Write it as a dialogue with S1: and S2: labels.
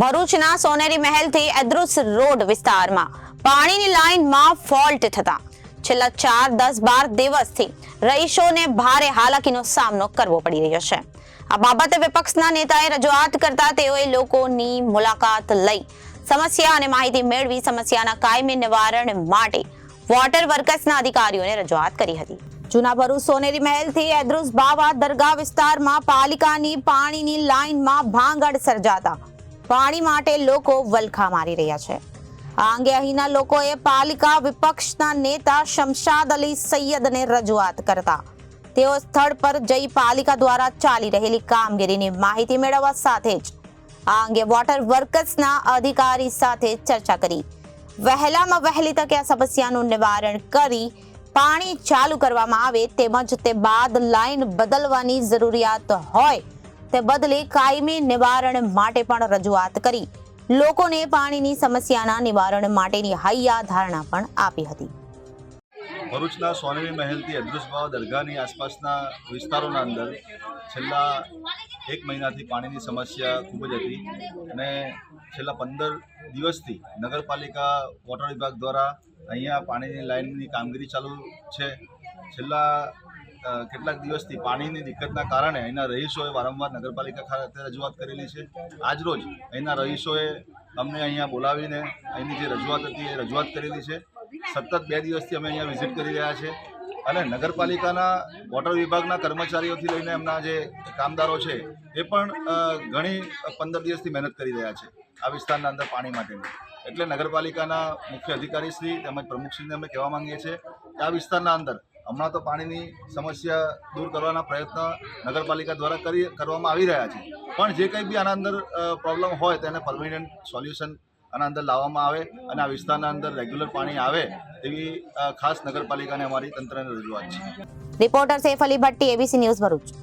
S1: ભરૂચના સોનેરી મહેલથી એદ્રુસ રોડ વિસ્તારમાં પાણીની લાઇનમાં ફોલ્ટ થતા છેલ્લા ચાર, દસ, બાર દિવસથી રહીશોને ભારે હાલાકીનો સામનો કરવો પડી રહ્યો છે. આ બાબતે વિપક્ષના નેતાએ રજૂઆત કરતા તેઓએ લોકોની મુલાકાત લઈ સમસ્યા અને માહિતી મેળવી સમસ્યાના કાયમી નિવારણ માટે વોટર વર્કર્સના અધિકારીઓને રજૂઆત કરી હતી. જૂના ભરૂચ સોનેરી મહેલથી એદ્રુસ બાવા દરગાહ વિસ્તારમાં પાલિકાની પાણીની લાઇનમાં ભાંગડ સર્જાતા પાણી માટે લોકો વલખા મારી રહ્યા છે. આ અંગે અહીંના લોકોએ પાલિકા વિપક્ષના નેતા શમશાદ અલી સૈયદને રજૂઆત કરતા. તેઓ સ્થળ પર જઈ પાલિકા દ્વારા ચાલી રહેલી કામગીરીની માહિતી મેળવવા સાથે જ આ અંગે વોટર વર્કર્સના અધિકારી સાથે ચર્ચા કરી. વહેલામાં વહેલી તકે આ સમસ્યાનું નિવારણ કરી પાણી ચાલુ કરવામાં આવે તેમજ તે બાદ લાઈન બદલવાની જરૂરિયાત હોય તે બદલે કાયમી નિવારણ માટે પણ રજૂઆત કરી. લોકોને પાણીની સમસ્યાના નિવારણ માટેની હૈયા ધારણા પણ આપી હતી.
S2: ભરૂચના સોનેરી મહેલથી અદૃશ્યભાવ દરગાહની આસપાસના વિસ્તારોના અંદર છેલ્લા એક મહિનાથી પાણીની સમસ્યા ખૂબ જ હતી અને છેલ્લા પંદર દિવસથી નગરપાલિકા, વોટર વિભાગ દ્વારા અહીંયા પાણીની લાઇનની કામગીરી ચાલુ છે. છેલ્લા કેટલાક દિવસથી પાણીની દિક્કતના કારણે અહીંના રહીશોએ વારંવાર નગરપાલિકા ખાતે રજૂઆત કરેલી છે. આજરોજ અહીંના રહીશોએ અમને અહીંયા બોલાવીને અહીંની જે રજૂઆત હતી એ રજૂઆત કરેલી છે. સતત બે દિવસથી અમે અહીંયા વિઝિટ કરી રહ્યા છે અને નગરપાલિકાના વોટર વિભાગના કર્મચારીઓથી લઈને એમના જે કામદારો છે એ પણ ઘણી પંદર દિવસથી મહેનત કરી રહ્યા છે આ વિસ્તારના અંદર પાણી માટેની. એટલે નગરપાલિકાના મુખ્ય અધિકારીશ્રી તેમજ પ્રમુખશ્રીને અમે કહેવા માંગીએ છીએ કે આ વિસ્તારના અંદર હમણાં તો પાણીની સમસ્યા દૂર કરવાના પ્રયત્ન નગરપાલિકા દ્વારા કરી કરવામાં આવી રહ્યા છે. પણ જે કંઈ બી આના અંદર પ્રોબ્લેમ હોય તેને પરમિનન્ટ સોલ્યુશન આના અંદર લાવવામાં આવે અને આ વિસ્તારના અંદર રેગ્યુલર પાણી આવે તેવી ખાસ નગરપાલિકાને અમારી તંત્રને રજૂઆત છે.
S1: Reporter Saif Ali Bhatti ABC news Bharuch.